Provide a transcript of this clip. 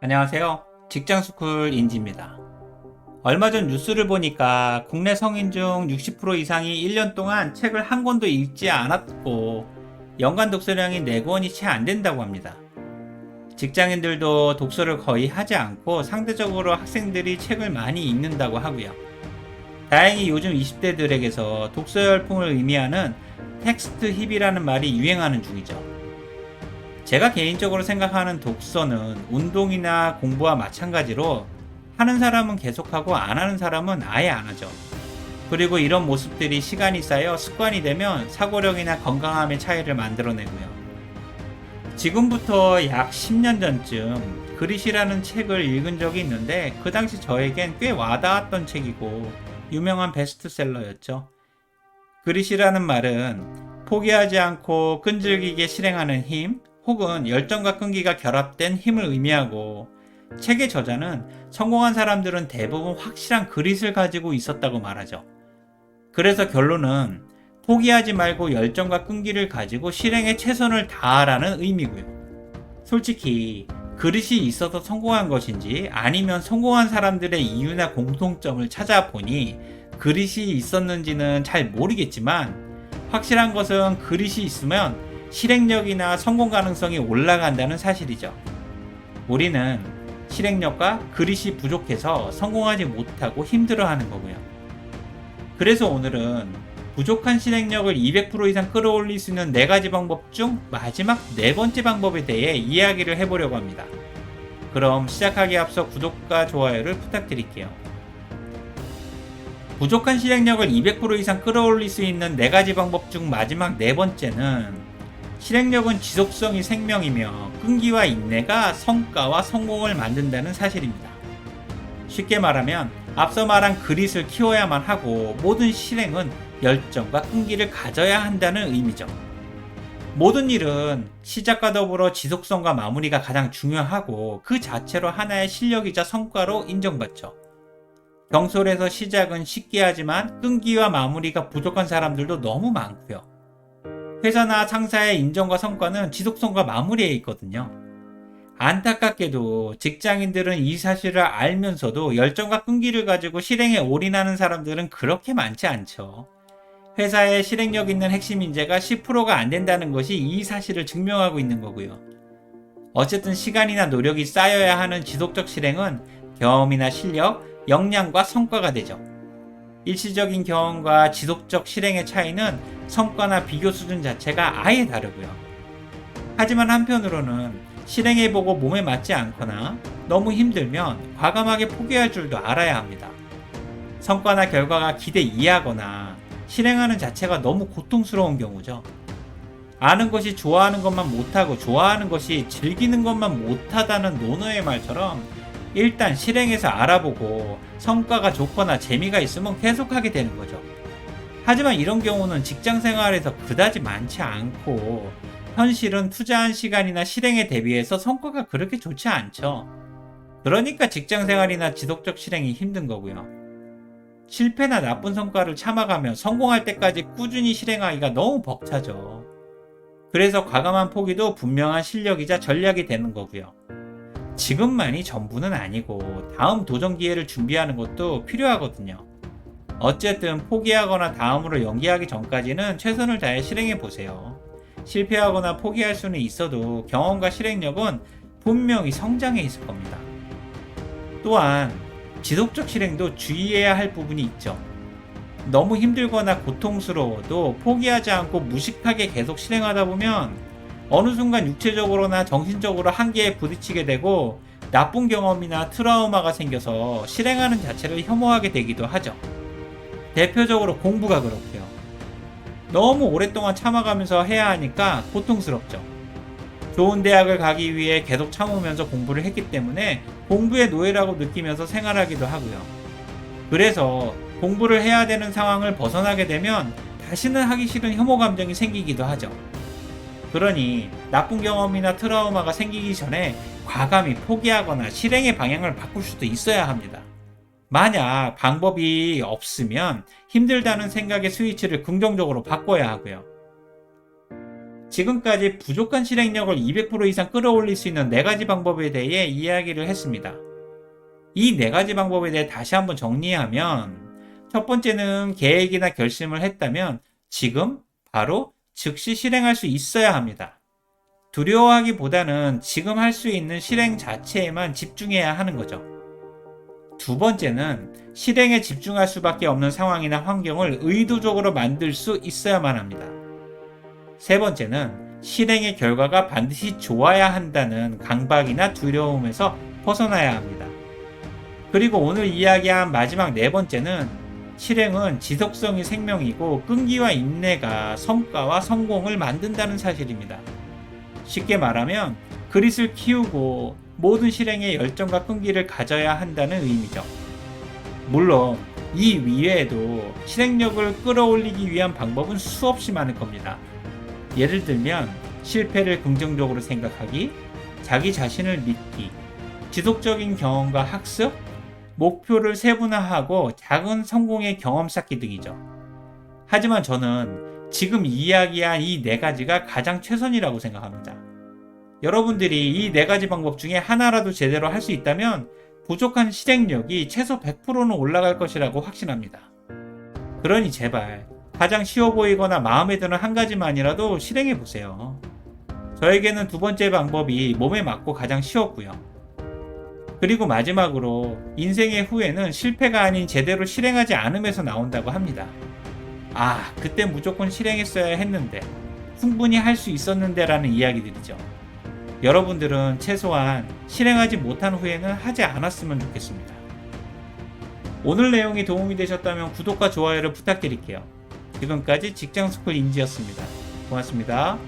안녕하세요. 직장스쿨 인지입니다. 얼마 전 뉴스를 보니까 국내 성인 중 60% 이상이 1년 동안 책을 한 권도 읽지 않았고 연간 독서량이 4권이 채 안 된다고 합니다. 직장인들도 독서를 거의 하지 않고 상대적으로 학생들이 책을 많이 읽는다고 하고요. 다행히 요즘 20대들에게서 독서 열풍을 의미하는 텍스트 힙이라는 말이 유행하는 중이죠. 제가 개인적으로 생각하는 독서는 운동이나 공부와 마찬가지로 하는 사람은 계속하고 안 하는 사람은 아예 안 하죠. 그리고 이런 모습들이 시간이 쌓여 습관이 되면 사고력이나 건강함의 차이를 만들어내고요. 지금부터 약 10년 전쯤 그릿이라는 책을 읽은 적이 있는데 그 당시 저에겐 꽤 와닿았던 책이고 유명한 베스트셀러였죠. 그릿이라는 말은 포기하지 않고 끈질기게 실행하는 힘, 혹은 열정과 끈기가 결합된 힘을 의미하고 책의 저자는 성공한 사람들은 대부분 확실한 그릿을 가지고 있었다고 말하죠. 그래서 결론은 포기하지 말고 열정과 끈기를 가지고 실행에 최선을 다하라는 의미고요. 솔직히 그릇이 있어서 성공한 것인지 아니면 성공한 사람들의 이유나 공통점을 찾아보니 그릇이 있었는지는 잘 모르겠지만 확실한 것은 그릇이 있으면 실행력이나 성공 가능성이 올라간다는 사실이죠. 우리는 실행력과 그릿이 부족해서 성공하지 못하고 힘들어하는 거고요. 그래서 오늘은 부족한 실행력을 200% 이상 끌어올릴 수 있는 네 가지 방법 중 마지막 네 번째 방법에 대해 이야기를 해보려고 합니다. 그럼 시작하기 앞서 구독과 좋아요를 부탁드릴게요. 부족한 실행력을 200% 이상 끌어올릴 수 있는 네 가지 방법 중 마지막 네 번째는 실행력은 지속성이 생명이며 끈기와 인내가 성과와 성공을 만든다는 사실입니다. 쉽게 말하면 앞서 말한 그릿을 키워야만 하고 모든 실행은 열정과 끈기를 가져야 한다는 의미죠. 모든 일은 시작과 더불어 지속성과 마무리가 가장 중요하고 그 자체로 하나의 실력이자 성과로 인정받죠. 경솔에서 시작은 쉽게 하지만 끈기와 마무리가 부족한 사람들도 너무 많고요. 회사나 상사의 인정과 성과는 지속성과 마무리에 있거든요. 안타깝게도 직장인들은 이 사실을 알면서도 열정과 끈기를 가지고 실행에 올인하는 사람들은 그렇게 많지 않죠. 회사에 실행력 있는 핵심 인재가 10%가 안 된다는 것이 이 사실을 증명하고 있는 거고요. 어쨌든 시간이나 노력이 쌓여야 하는 지속적 실행은 경험이나 실력, 역량과 성과가 되죠. 일시적인 경험과 지속적 실행의 차이는 성과나 비교 수준 자체가 아예 다르고요. 하지만 한편으로는 실행해보고 몸에 맞지 않거나 너무 힘들면 과감하게 포기할 줄도 알아야 합니다. 성과나 결과가 기대 이하거나 실행하는 자체가 너무 고통스러운 경우죠. 아는 것이 좋아하는 것만 못하고 좋아하는 것이 즐기는 것만 못하다는 논어의 말처럼 일단 실행해서 알아보고 성과가 좋거나 재미가 있으면 계속하게 되는 거죠. 하지만 이런 경우는 직장 생활에서 그다지 많지 않고 현실은 투자한 시간이나 실행에 대비해서 성과가 그렇게 좋지 않죠. 그러니까 직장 생활이나 지속적 실행이 힘든 거고요. 실패나 나쁜 성과를 참아가며 성공할 때까지 꾸준히 실행하기가 너무 벅차죠. 그래서 과감한 포기도 분명한 실력이자 전략이 되는 거고요. 지금만이 전부는 아니고 다음 도전 기회를 준비하는 것도 필요하거든요. 어쨌든 포기하거나 다음으로 연기하기 전까지는 최선을 다해 실행해 보세요. 실패하거나 포기할 수는 있어도 경험과 실행력은 분명히 성장해 있을 겁니다. 또한 지속적 실행도 주의해야 할 부분이 있죠. 너무 힘들거나 고통스러워도 포기하지 않고 무식하게 계속 실행하다 보면 어느 순간 육체적으로나 정신적으로 한계에 부딪히게 되고 나쁜 경험이나 트라우마가 생겨서 실행하는 자체를 혐오하게 되기도 하죠. 대표적으로 공부가 그렇고요. 너무 오랫동안 참아가면서 해야 하니까 고통스럽죠. 좋은 대학을 가기 위해 계속 참으면서 공부를 했기 때문에 공부의 노예라고 느끼면서 생활하기도 하고요. 그래서 공부를 해야 되는 상황을 벗어나게 되면 다시는 하기 싫은 혐오 감정이 생기기도 하죠. 그러니 나쁜 경험이나 트라우마가 생기기 전에 과감히 포기하거나 실행의 방향을 바꿀 수도 있어야 합니다. 만약 방법이 없으면 힘들다는 생각의 스위치를 긍정적으로 바꿔야 하고요. 지금까지 부족한 실행력을 200% 이상 끌어올릴 수 있는 네 가지 방법에 대해 이야기를 했습니다. 이 네 가지 방법에 대해 다시 한번 정리하면 첫 번째는 계획이나 결심을 했다면 지금 바로 즉시 실행할 수 있어야 합니다. 두려워하기보다는 지금 할 수 있는 실행 자체에만 집중해야 하는 거죠. 두 번째는 실행에 집중할 수밖에 없는 상황이나 환경을 의도적으로 만들 수 있어야만 합니다. 세 번째는 실행의 결과가 반드시 좋아야 한다는 강박이나 두려움에서 벗어나야 합니다. 그리고 오늘 이야기한 마지막 네 번째는 실행은 지속성이 생명이고 끈기와 인내가 성과와 성공을 만든다는 사실입니다. 쉽게 말하면 그릿을 키우고 모든 실행에 열정과 끈기를 가져야 한다는 의미죠. 물론 이 위에도 실행력을 끌어올리기 위한 방법은 수없이 많을 겁니다. 예를 들면 실패를 긍정적으로 생각하기, 자기 자신을 믿기, 지속적인 경험과 학습, 목표를 세분화하고 작은 성공의 경험 쌓기 등이죠. 하지만 저는 지금 이야기한 이 네 가지가 가장 최선이라고 생각합니다. 여러분들이 이 네 가지 방법 중에 하나라도 제대로 할 수 있다면 부족한 실행력이 최소 100%는 올라갈 것이라고 확신합니다. 그러니 제발 가장 쉬워 보이거나 마음에 드는 한 가지만이라도 실행해 보세요. 저에게는 두 번째 방법이 몸에 맞고 가장 쉬웠고요. 그리고 마지막으로 인생의 후회는 실패가 아닌 제대로 실행하지 않음에서 나온다고 합니다. 아, 그때 무조건 실행했어야 했는데, 충분히 할 수 있었는데 라는 이야기들이죠. 여러분들은 최소한 실행하지 못한 후에는 하지 않았으면 좋겠습니다. 오늘 내용이 도움이 되셨다면 구독과 좋아요를 부탁드릴게요. 지금까지 직장스쿨 인지였습니다. 고맙습니다.